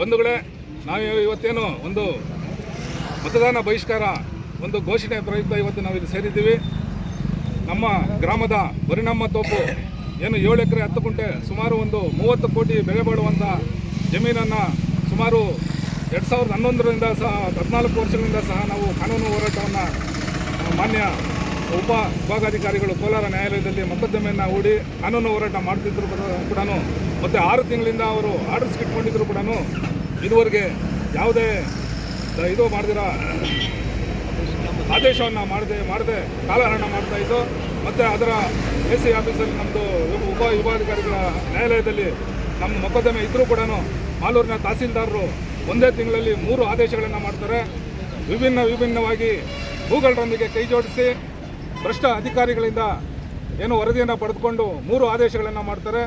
ಬಂಧುಗಳೇ, ನಾವು ಇವತ್ತೇನು ಒಂದು ಮತದಾನ ಬಹಿಷ್ಕಾರ ಒಂದು ಘೋಷಣೆ ಪ್ರಯುಕ್ತ ಇವತ್ತು ನಾವು ಇಲ್ಲಿ ಸೇರಿದ್ದೀವಿ. ನಮ್ಮ ಗ್ರಾಮದ ಪರಿಣಾಮ ತೋಪು ಏನು ಏಳು ಎಕರೆ ಹತ್ತು ಕುಂಟೆ ಸುಮಾರು ಒಂದು ಮೂವತ್ತು ಕೋಟಿ ಬೆಲೆ ಬಾಳುವಂಥ ಜಮೀನನ್ನು ಸುಮಾರು ಎರಡು ಸಾವಿರದ ಹನ್ನೊಂದರಿಂದ ಸಹ ಹದಿನಾಲ್ಕು ವರ್ಷಗಳಿಂದ ಸಹ ನಾವು ಕಾನೂನು ಹೋರಾಟವನ್ನು ಮಾನ್ಯ ಉಪ ವಿಭಾಗಾಧಿಕಾರಿಗಳು ಕೋಲಾರ ನ್ಯಾಯಾಲಯದಲ್ಲಿ ಮೊಕದ್ದಮೆಯನ್ನು ಹೂಡಿ ಕಾನೂನು ಹೋರಾಟ ಮಾಡ್ತಿದ್ರು ಕೂಡ ಮತ್ತು ಆರು ತಿಂಗಳಿಂದ ಅವರು ಆರ್ಡರ್ಸ್ ಇಟ್ಕೊಂಡಿದ್ರು ಕೂಡ ಇದುವರೆಗೆ ಯಾವುದೇ ಇದು ಮಾಡಿದಿರ ಆದೇಶವನ್ನು ಮಾಡದೆ ಮಾಡದೆ ಕಾಲಹರಣ ಮಾಡ್ತಾ ಇದ್ದು. ಮತ್ತು ಅದರ ಎ ಸಿ ಆಫೀಸಲ್ಲಿ ನಮ್ಮದು ಉಪ ವಿಭಾಗಾಧಿಕಾರಿಗಳ ನ್ಯಾಯಾಲಯದಲ್ಲಿ ನಮ್ಮ ಮೊಕದ್ದಮೆ ಇದ್ದರೂ ಕೂಡ ಮಾಲೂರಿನ ತಹಸೀಲ್ದಾರರು ಒಂದೇ ತಿಂಗಳಲ್ಲಿ ಮೂರು ಆದೇಶಗಳನ್ನು ಮಾಡ್ತಾರೆ. ವಿಭಿನ್ನ ವಿಭಿನ್ನವಾಗಿ ಭೂಗಳರೊಂದಿಗೆ ಕೈ ಜೋಡಿಸಿ ಭ್ರಷ್ಟ ಅಧಿಕಾರಿಗಳಿಂದ ಏನು ವರದಿಯನ್ನು ಪಡೆದುಕೊಂಡು ಮೂರು ಆದೇಶಗಳನ್ನು ಮಾಡ್ತಾರೆ.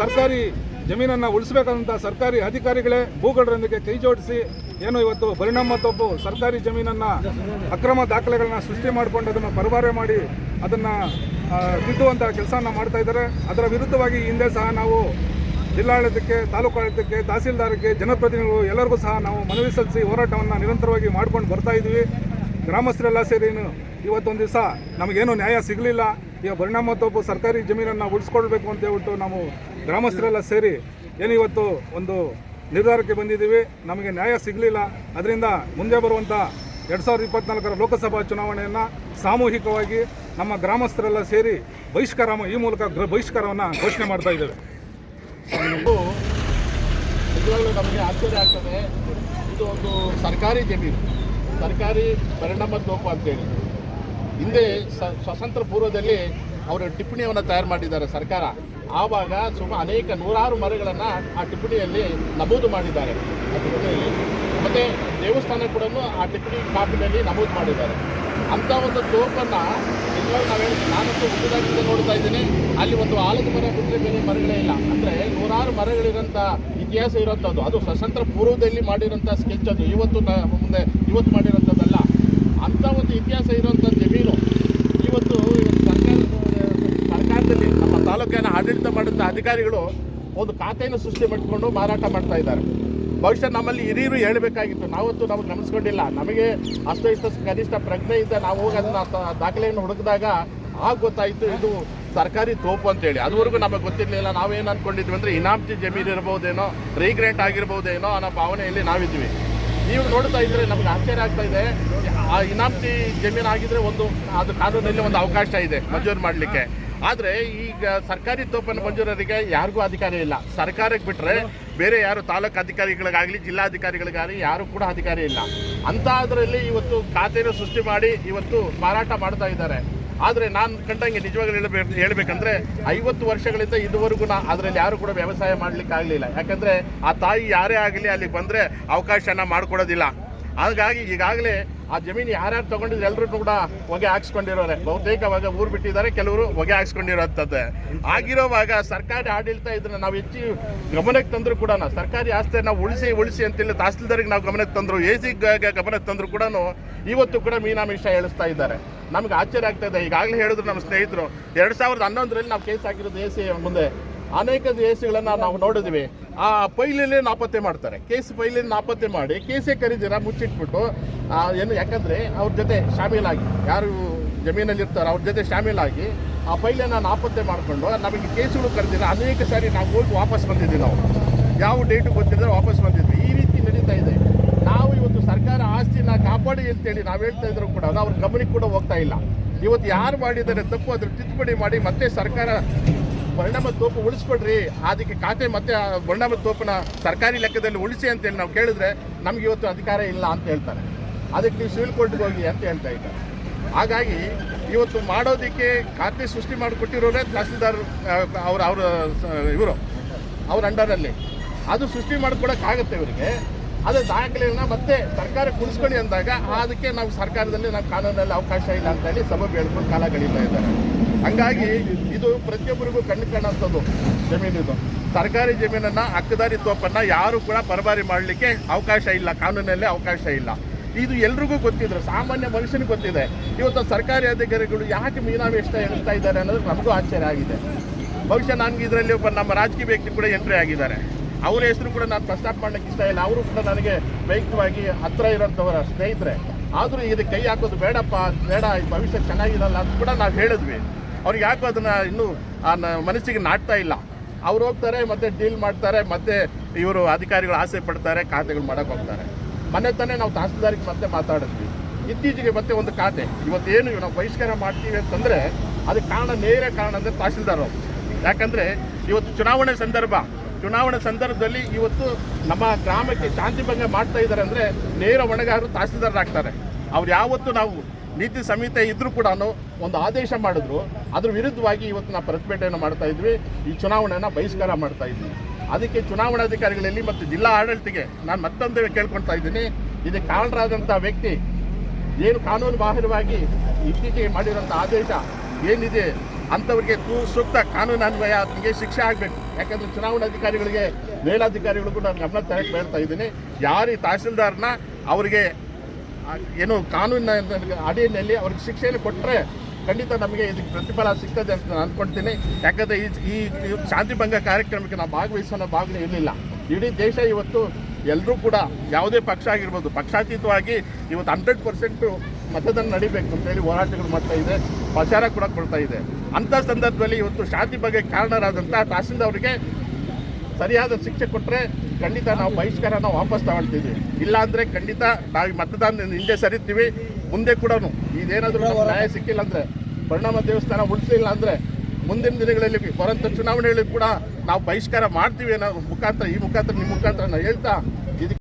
ಸರ್ಕಾರಿ ಜಮೀನನ್ನು ಉಳಿಸಬೇಕಂತ ಸರ್ಕಾರಿ ಅಧಿಕಾರಿಗಳೇ ಭೂಗಳರೊಂದಿಗೆ ಕೈ ಜೋಡಿಸಿ ಏನು ಇವತ್ತು ಪರಿಣಾಮ ತಪ್ಪು ಸರ್ಕಾರಿ ಜಮೀನನ್ನು ಅಕ್ರಮ ದಾಖಲೆಗಳನ್ನ ಸೃಷ್ಟಿ ಮಾಡಿಕೊಂಡು ಅದನ್ನು ಪರಭಾರೆ ಮಾಡಿ ಅದನ್ನು ತಿದ್ದುವಂಥ ಕೆಲಸವನ್ನು ಮಾಡ್ತಾ ಇದ್ದಾರೆ. ಅದರ ವಿರುದ್ಧವಾಗಿ ಹಿಂದೆ ಸಹ ನಾವು ಜಿಲ್ಲಾಡಳಿತಕ್ಕೆ, ತಾಲೂಕು ಆಡಳಿತಕ್ಕೆ ತಹಸೀಲ್ದಾರಕ್ಕೆ ಜನಪ್ರತಿನಿಧಿಗಳು ಎಲ್ಲರಿಗೂ ಸಹ ನಾವು ಮನವಿ ಸಲ್ಲಿಸಿ ಹೋರಾಟವನ್ನು ನಿರಂತರವಾಗಿ ಮಾಡ್ಕೊಂಡು ಬರ್ತಾ ಇದ್ವಿ ಗ್ರಾಮಸ್ಥರೆಲ್ಲ ಸೇರಿ ಇವತ್ತೊಂದು ದಿವಸ ನಮಗೇನು ನ್ಯಾಯ ಸಿಗಲಿಲ್ಲ. ಈಗ ಪರಿಣಾಮ ತಪ್ಪು ಸರ್ಕಾರಿ ಜಮೀನನ್ನು ಉಳಿಸ್ಕೊಳ್ಬೇಕು ಅಂತ ಹೇಳ್ಬಿಟ್ಟು ನಾವು ಗ್ರಾಮಸ್ಥರೆಲ್ಲ ಸೇರಿ ಏನು ಇವತ್ತು ಒಂದು ನಿರ್ಧಾರಕ್ಕೆ ಬಂದಿದ್ದೀವಿ. ನಮಗೆ ನ್ಯಾಯ ಸಿಗಲಿಲ್ಲ. ಅದರಿಂದ ಮುಂದೆ ಬರುವಂಥ ಎರಡು ಸಾವಿರದ ಇಪ್ಪತ್ನಾಲ್ಕರ ಲೋಕಸಭಾ ಚುನಾವಣೆಯನ್ನು ಸಾಮೂಹಿಕವಾಗಿ ನಮ್ಮ ಗ್ರಾಮಸ್ಥರೆಲ್ಲ ಸೇರಿ ಬಹಿಷ್ಕಾರ ಈ ಮೂಲಕ ಗೃಹ ಬಹಿಷ್ಕಾರವನ್ನು ಘೋಷಣೆ ಮಾಡ್ತಾ ಇದ್ದೇವೆ. ನಮಗೆ ಆಶ್ಚರ್ಯ ಆಗ್ತದೆ. ಇದು ಒಂದು ಸರ್ಕಾರಿ ಜಮೀನು. ಸರ್ಕಾರಿ ಪರಿಣಾಮ ತೋಪು ಅಂತೇಳಿ. ಹಿಂದೆ ಸ್ವತಂತ್ರ ಪೂರ್ವದಲ್ಲಿ ಅವರು ಟಿಪ್ಪಣಿಯನ್ನು ತಯಾರು ಮಾಡಿದ್ದಾರೆ ಸರ್ಕಾರ. ಆವಾಗ ಸುಮಾರು ಅನೇಕ ನೂರಾರು ಮರಗಳನ್ನು ಆ ಟಿಪ್ಪಣಿಯಲ್ಲಿ ನಮೂದು ಮಾಡಿದ್ದಾರೆ. ಆ ಟಿಪ್ಪಣಿಯಲ್ಲಿ ಮತ್ತು ದೇವಸ್ಥಾನ ಕೂಡ ಆ ಟಿಪ್ಪಣಿ ಕಾಪಿನಲ್ಲಿ ನಮೂದು ಮಾಡಿದ್ದಾರೆ. ಅಂಥ ಒಂದು ತೋಪನ್ನು ನಿಜವಾಗಿ ನಾವು ಹೇಳಿ ನಾನಂತೂ ಹುಟ್ಟಿದಾಗಿಂದ ನೋಡ್ತಾ ಇದ್ದೀನಿ. ಅಲ್ಲಿ ಒಂದು ಆಲದ ಮರ ಬಿಟ್ಟರೆ ಬೇರೆ ಮರಗಳೇ ಇಲ್ಲ. ಅಂದರೆ ನೂರಾರು ಮರಗಳಿರೋಂಥ ಇತಿಹಾಸ ಇರೋಂಥದ್ದು. ಅದು ಸ್ವತಂತ್ರ ಪೂರ್ವದಲ್ಲಿ ಮಾಡಿರೋಂಥ ಸ್ಕೆಚ್ ಅದು. ಇವತ್ತು ಮುಂದೆ ಇವತ್ತು ಮಾಡಿರೋಂಥದ್ದಲ್ಲ. ಅಂಥ ಒಂದು ಇತಿಹಾಸ ಇರೋಂಥ ಜಮೀನು. ಇವತ್ತು ಸರ್ಕಾರ ಸರ್ಕಾರದಲ್ಲಿ ನಮ್ಮ ತಾಲೂಕಿನ ಆಡಳಿತ ಮಾಡಿದಂಥ ಅಧಿಕಾರಿಗಳು ಒಂದು ಖಾತೆಯನ್ನು ಸೃಷ್ಟಿ ಮಾಡಿಕೊಂಡು ಮಾರಾಟ ಮಾಡ್ತಾ ಇದ್ದಾರೆ. ಬಹುಶಃ ನಮ್ಮಲ್ಲಿ ಹಿರಿಯರು ಹೇಳಬೇಕಾಗಿತ್ತು. ನಾವತ್ತು ನಾವು ಗಮನಿಸ್ಕೊಂಡಿಲ್ಲ ನಮಗೆ ಅಷ್ಟು ಇಷ್ಟು ಕನಿಷ್ಠ ಪ್ರಜ್ಞೆಯಿಂದ ನಾವು ಹೋಗಿ ಅದನ್ನ ದಾಖಲೆಯನ್ನು ಹುಡುಕಿದಾಗ ಆಗ ಗೊತ್ತಾಯಿತು ಇದು ಸರ್ಕಾರಿ ತೋಪು ಅಂತೇಳಿ. ಅದುವರೆಗೂ ನಮಗೆ ಗೊತ್ತಿರಲಿಲ್ಲ. ನಾವೇನು ಅಂದ್ಕೊಂಡಿದ್ವಿ ಅಂದರೆ ಇನಾಮ್ತಿ ಜಮೀನು ಇರ್ಬೋದೇನೋ ರೀಗ್ರೆಂಟ್ ಆಗಿರ್ಬೋದೇನೋ ಅನ್ನೋ ಭಾವನೆಯಲ್ಲಿ ನಾವಿದ್ವಿ. ನೀವು ನೋಡ್ತಾ ಇದ್ರೆ ನಮ್ಗೆ ಆಶ್ಚರ್ಯ ಆಗ್ತಾ ಇದೆ. ಆ ಇನಾಮ್ತಿ ಜಮೀನು ಆಗಿದ್ರೆ ಒಂದು ಅದು ಕಾನೂನಲ್ಲಿ ಒಂದು ಅವಕಾಶ ಇದೆ ಮಂಜೂರು ಮಾಡಲಿಕ್ಕೆ. ಆದರೆ ಈಗ ಸರ್ಕಾರಿ ತೋಪನ್ನು ಮಂಜೂರರಿಗೆ ಯಾರಿಗೂ ಅಧಿಕಾರ ಇಲ್ಲ. ಸರ್ಕಾರಕ್ಕೆ ಬಿಟ್ಟರೆ ಬೇರೆ ಯಾರು ತಾಲೂಕು ಅಧಿಕಾರಿಗಳಿಗಾಗಲಿ, ಜಿಲ್ಲಾಧಿಕಾರಿಗಳಿಗಾಗಲಿ ಯಾರು ಕೂಡ ಅಧಿಕಾರಿ ಇಲ್ಲ. ಅಂತ ಅದರಲ್ಲಿ ಇವತ್ತು ಖಾತೆಯನ್ನು ಸೃಷ್ಟಿ ಮಾಡಿ ಇವತ್ತು ಮಾರಾಟ ಮಾಡ್ತಾ ಇದ್ದಾರೆ. ಆದರೆ ನಾನು ಕಂಡಂಗೆ ನಿಜವಾಗ್ಲೂ ಹೇಳಬೇಕು ಹೇಳಬೇಕಂದ್ರೆ ಐವತ್ತು ವರ್ಷಗಳಿಂದ ಇದುವರೆಗೂ ನಾ ಅದರಲ್ಲಿ ಯಾರು ಕೂಡ ವ್ಯವಸಾಯ ಮಾಡಲಿಕ್ಕೆ ಆಗಲಿಲ್ಲ. ಯಾಕಂದರೆ ಆ ತಾಯಿ ಯಾರೇ ಆಗಲಿ ಅಲ್ಲಿಗೆ ಬಂದರೆ ಅವಕಾಶನ ಮಾಡಿಕೊಡೋದಿಲ್ಲ. ಹಾಗಾಗಿ ಈಗಾಗಲೇ ಆ ಜಮೀನು ಯಾರ್ಯಾರು ತಗೊಂಡಿದ್ರು ಎಲ್ಲರೂ ಕೂಡ ಹೊಗೆ ಹಾಕ್ಸ್ಕೊಂಡಿರೋರೆ. ಬಹುತೇಕವಾಗ ಊರು ಬಿಟ್ಟಿದ್ದಾರೆ, ಕೆಲವರು ಹೊಗೆ ಹಾಕ್ಸ್ಕೊಂಡಿರೋಂಥದ್ದು. ಆಗಿರೋವಾಗ ಸರ್ಕಾರಿ ಆಡಳಿತ ಇದನ್ನ ನಾವು ಹೆಚ್ಚು ಗಮನಕ್ಕೆ ತಂದರೂ ಕೂಡ ಸರ್ಕಾರಿ ಆಸ್ತಿಯನ್ನು ಉಳಿಸಿ ಉಳಿಸಿ ಅಂತೇಳಿ ತಹಸೀಲ್ದಾರಿಗೆ ನಾವು ಗಮನಕ್ಕೆ ತಂದರು ಎ ಸಿ ಗಮನಕ್ಕೆ ತಂದರೂ ಕೂಡ ಇವತ್ತು ಕೂಡ ಮೀನಾಮಿಷ ಹೇಳಿಸ್ತಾ ಇದ್ದಾರೆ. ನಮ್ಗೆ ಆಶ್ಚರ್ಯ ಆಗ್ತಾ ಇದೆ. ಈಗಾಗಲೇ ಹೇಳಿದ್ರು ನಮ್ಮ ಸ್ನೇಹಿತರು, ಎರಡು ಸಾವಿರದ ಹನ್ನೊಂದರಲ್ಲಿ ನಾವು ಕೇಸ್ ಹಾಕಿರೋದು ಎ ಸಿ ಮುಂದೆ. ಅನೇಕ ದೇಶಗಳನ್ನು ನಾವು ನೋಡಿದ್ವಿ. ಆ ಫೈಲಲ್ಲಿ ನಾಪತ್ತೆ ಮಾಡ್ತಾರೆ. ಕೇಸ್ ಫೈಲಲ್ಲಿ ನಾಪತ್ತೆ ಮಾಡಿ, ಕೇಸೇ ಕರೀದಿರ ಮುಚ್ಚಿಟ್ಬಿಟ್ಟು ಏನು ಯಾಕಂದರೆ ಅವ್ರ ಜೊತೆ ಶಾಮೀಲಾಗಿ, ಯಾರು ಜಮೀನಲ್ಲಿ ಇರ್ತಾರೋ ಅವ್ರ ಜೊತೆ ಶಾಮೀಲಾಗಿ ಆ ಫೈಲನ್ನು ನಾಪತ್ತೆ ಮಾಡಿಕೊಂಡು, ನಮಗೆ ಕೇಸುಗಳು ಕರೆದಿರ, ಅನೇಕ ಸಾರಿ ನಾವು ಹೋಗಿ ವಾಪಸ್ ಬಂದಿದ್ವಿ ನಾವು. ಯಾವ ಡೇಟು ಗೊತ್ತಿದ್ರೆ ವಾಪಸ್ ಬಂದಿದ್ವಿ. ಈ ರೀತಿ ನಡೀತಾ ಇದೆ. ನಾವು ಇವತ್ತು ಸರ್ಕಾರ ಆಸ್ತಿನ ಕಾಪಾಡಿ ಅಂತೇಳಿ ನಾವು ಹೇಳ್ತಾ ಇದ್ರು ಕೂಡ ಅವ್ರ ಗಮನಕ್ಕೆ ಕೂಡ ಹೋಗ್ತಾ ಇಲ್ಲ. ಇವತ್ತು ಯಾರು ಮಾಡಿದರೆ ತಪ್ಪು ಅದ್ರ ತಿದ್ದುಪಡಿ ಮಾಡಿ ಮತ್ತೆ ಸರ್ಕಾರ ಪರಿಣಾಮ ತೋಪು ಉಳಿಸ್ಕೊಡ್ರಿ. ಅದಕ್ಕೆ ಖಾತೆ ಮತ್ತೆ ಪರಿಣಾಮ ತೋಪನ ಸರ್ಕಾರಿ ಲೆಕ್ಕದಲ್ಲಿ ಉಳಿಸಿ ಅಂತೇಳಿ ನಾವು ಕೇಳಿದ್ರೆ ನಮ್ಗೆ ಇವತ್ತು ಅಧಿಕಾರ ಇಲ್ಲ ಅಂತ ಹೇಳ್ತಾರೆ. ಅದಕ್ಕೆ ನೀವು ಸಿವಿಲ್ ಕೋರ್ಟ್ಗೆ ಹೋಗಿ ಅಂತ ಹೇಳ್ತಾ ಇದ್ದಾರೆ. ಹಾಗಾಗಿ ಇವತ್ತು ಮಾಡೋದಕ್ಕೆ ಖಾತೆ ಸೃಷ್ಟಿ ಮಾಡಿಕೊಟ್ಟಿರೋರೇ ತಹಸೀಲ್ದಾರ್ ಅವ್ರ, ಅವರ ಇವರು, ಅವ್ರ ಅಂಡರಲ್ಲಿ. ಅದು ಸೃಷ್ಟಿ ಮಾಡ್ಕೊಡೋಕ್ಕಾಗತ್ತೆ ಇವರಿಗೆ. ಅದು ದಾಖಲೆಗಳನ್ನ ಮತ್ತೆ ಸರ್ಕಾರ ಕುಡಿಸ್ಕೊಳ್ಳಿ ಅಂದಾಗ ಅದಕ್ಕೆ ನಾವು ಸರ್ಕಾರದಲ್ಲಿ ನಾವು ಕಾನೂನಲ್ಲಿ ಅವಕಾಶ ಇಲ್ಲ ಅಂತ ಹೇಳಿ ಸಭೆ ಹೇಳ್ಕೊಂಡು ಕಾಲ ಕಳೀತಾ ಇದ್ದಾರೆ. ಹಂಗಾಗಿ ಇದು ಪ್ರತಿಯೊಬ್ಬರಿಗೂ ಕಣ್ಣು ಕಾಣುವಂಥದ್ದು ಜಮೀನಿದು ಸರ್ಕಾರಿ ಜಮೀನನ್ನು ಹಕ್ಕದಾರಿ ತೋಪನ್ನು ಯಾರು ಕೂಡ ಪರಬಾರಿ ಮಾಡಲಿಕ್ಕೆ ಅವಕಾಶ ಇಲ್ಲ, ಕಾನೂನಲ್ಲಿ ಅವಕಾಶ ಇಲ್ಲ. ಇದು ಎಲ್ರಿಗೂ ಗೊತ್ತಿದ್ರು, ಸಾಮಾನ್ಯ ಮನುಷ್ಯನಿಗೆ ಗೊತ್ತಿದೆ. ಇವತ್ತು ಸರ್ಕಾರಿ ಅಧಿಕಾರಿಗಳು ಯಾಕೆ ಮೀನಾವೇಶ ಎಣಿಸ್ತಾ ಇದ್ದಾರೆ ಅನ್ನೋದು ನಮಗೂ ಆಶ್ಚರ್ಯ ಆಗಿದೆ. ಬಹುಶಃ ನನಗೆ ಇದರಲ್ಲಿ ಒಬ್ಬ ನಮ್ಮ ರಾಜಕೀಯ ವ್ಯಕ್ತಿ ಕೂಡ ಎಂಟ್ರಿ ಆಗಿದ್ದಾರೆ. ಅವರ ಹೆಸರು ಕೂಡ ನಾನು ಪ್ರಸ್ತಾಪ ಮಾಡೋಕ್ಕೆ ಇಷ್ಟ ಇಲ್ಲ. ಅವರು ಕೂಡ ನನಗೆ ವೈಯಕ್ತಿಕವಾಗಿ ಹತ್ತಿರ ಇರೋಂಥವರ ಸ್ನೇಹಿತರೆ. ಆದರೂ ಇದಕ್ಕೆ ಕೈ ಹಾಕೋದು ಬೇಡಪ್ಪ, ಬೇಡ ಭವಿಷ್ಯ ಚೆನ್ನಾಗಿರಲ್ಲ ಅಂತ ಕೂಡ ನಾವು ಹೇಳಿದ್ವಿ. ಅವ್ರಿಗೆ ಯಾಕೋ ಅದನ್ನು ಇನ್ನೂ ಆ ಮನಸ್ಸಿಗೆ ನಾಟ್ತಾ ಇಲ್ಲ. ಅವ್ರು ಹೋಗ್ತಾರೆ, ಮತ್ತೆ ಡೀಲ್ ಮಾಡ್ತಾರೆ, ಮತ್ತೆ ಇವರು ಅಧಿಕಾರಿಗಳು ಆಸೆ ಪಡ್ತಾರೆ, ಖಾತೆಗಳು ಮಾಡಕ್ಕೆ ಹೋಗ್ತಾರೆ. ಮನೆ ತಾನೇ ನಾವು ತಹಸೀಲ್ದಾರಿಗೆ ಮತ್ತೆ ಮಾತಾಡಿದ್ವಿ. ಇತ್ತೀಚೆಗೆ ಮತ್ತೆ ಒಂದು ಖಾತೆ. ಇವತ್ತೇನು ನಾವು ಬಹಿಷ್ಕಾರ ಮಾಡ್ತೀವಿ ಅಂತಂದ್ರೆ ಅದಕ್ಕೆ ಕಾರಣ ನೇರ ಕಾರಣ ಅಂದರೆ ತಹಸೀಲ್ದಾರ್ ಅವರು. ಯಾಕಂದ್ರೆ ಇವತ್ತು ಚುನಾವಣೆ ಸಂದರ್ಭ. ಚುನಾವಣೆ ಸಂದರ್ಭದಲ್ಲಿ ಇವತ್ತು ನಮ್ಮ ಗ್ರಾಮಕ್ಕೆ ಶಾಂತಿ ಭಂಗ ಮಾಡ್ತಾ ಇದ್ದಾರೆ ಅಂದರೆ ನೇರ ಹೊಣೆಗಾರರು ತಹಸೀಲ್ದಾರರಾಗ್ತಾರೆ ಅವ್ರು ಯಾವತ್ತು ನಾವು ನೀತಿ ಸಂಹಿತೆ ಇದ್ದರೂ ಕೂಡ ಒಂದು ಆದೇಶ ಮಾಡಿದ್ರು ಅದ್ರ ವಿರುದ್ಧವಾಗಿ ಇವತ್ತು ನಾವು ಪ್ರತಿಭಟನೆ ಮಾಡ್ತಾ ಇದ್ವಿ. ಈ ಚುನಾವಣೆಯನ್ನು ಬಹಿಷ್ಕಾರ ಮಾಡ್ತಾ ಇದ್ವಿ. ಅದಕ್ಕೆ ಚುನಾವಣಾಧಿಕಾರಿಗಳಲ್ಲಿ ಮತ್ತು ಜಿಲ್ಲಾ ಆಡಳಿತಿಗೆ ನಾನು ಮತ್ತೊಂದು ಕೇಳ್ಕೊಳ್ತಾ ಇದ್ದೀನಿ. ಇದಕ್ಕೆ ಕಾರಣರಾದಂಥ ವ್ಯಕ್ತಿ ಏನು ಕಾನೂನು ಬಾಹಿರವಾಗಿ ಇತ್ತೀಚೆಗೆ ಮಾಡಿರೋಂಥ ಆದೇಶ ಏನಿದೆ ಅಂಥವ್ರಿಗೆ ತು ಸೂಕ್ತ ಕಾನೂನು ಅನ್ವಯ ಅದಕ್ಕೆ ಶಿಕ್ಷೆ ಆಗಬೇಕು. ಯಾಕಂದರೆ ಚುನಾವಣಾಧಿಕಾರಿಗಳಿಗೆ, ಮೇಲಾಧಿಕಾರಿಗಳು ಕೂಡ ನಾನು ಗಮನ ತರಕ್ಕೆ ಹೇಳ್ತಾ ಇದ್ದೀನಿ. ಯಾರು ತಹಸೀಲ್ದಾರ್ನ ಅವರಿಗೆ ಏನು ಕಾನೂನಿನ ಅಡಿಯಲ್ಲಿ ಅವ್ರಿಗೆ ಶಿಕ್ಷೆಯನ್ನು ಕೊಟ್ಟರೆ ಖಂಡಿತ ನಮಗೆ ಇದಕ್ಕೆ ಪ್ರತಿಫಲ ಸಿಗ್ತದೆ ಅಂತ ನಾನು ಅನ್ಕೊಳ್ತೀನಿ. ಯಾಕಂದರೆ ಈ ಈ ಶಾಂತಿ ಭಂಗ ಕಾರ್ಯಕ್ರಮಕ್ಕೆ ನಾವು ಭಾಗವಹಿಸೋಣ ಭಾಗವೇ ಇರಲಿಲ್ಲ. ಇಡೀ ದೇಶ ಇವತ್ತು ಎಲ್ಲರೂ ಕೂಡ ಯಾವುದೇ ಪಕ್ಷ ಆಗಿರ್ಬೋದು, ಪಕ್ಷಾತೀತವಾಗಿ ಇವತ್ತು ಹಂಡ್ರೆಡ್ ಪರ್ಸೆಂಟು ಮತದಾನ ನಡಿಬೇಕು ಅಂತೇಳಿ ಹೋರಾಟಗಳು ಮಾಡ್ತಾ ಇದೆ, ಪ್ರಚಾರ ಕೂಡ ಕೊಡ್ತಾ ಇದೆ. ಅಂಥ ಸಂದರ್ಭದಲ್ಲಿ ಇವತ್ತು ಶಾಂತಿ ಬಗ್ಗೆ ಕಾರಣರಾದಂಥ ಅವರಿಗೆ ಸರಿಯಾದ ಶಿಕ್ಷೆ ಕೊಟ್ಟರೆ ಖಂಡಿತ ನಾವು ಬಹಿಷ್ಕಾರನ ವಾಪಸ್ ತಗೊಳ್ತೀವಿ. ಇಲ್ಲಾಂದರೆ ಖಂಡಿತ ನಾವು ಮತದಾನ ಹಿಂದೆ ಸರಿತೀವಿ ಮುಂದೆ ಕೂಡ ಇದೇನಾದರೂ ನ್ಯಾಯ ಸಿಕ್ಕಿಲ್ಲ ಅಂದರೆ ಪರಿಣಾಮ ದೇವಸ್ಥಾನ ಉಳಿಸಲಿಲ್ಲ ಅಂದರೆ ಮುಂದಿನ ದಿನಗಳಲ್ಲಿ ಬರೋಂಥ ಚುನಾವಣೆಗಳಿಗೆ ಕೂಡ ನಾವು ಬಹಿಷ್ಕಾರ ಮಾಡ್ತೀವಿ ಅನ್ನೋ ಮುಖಾಂತರ ಈ ಮುಖಾಂತರ ನಿಮ್ಮ ಮುಖಾಂತರ ನಾನು ಹೇಳ್ತಾ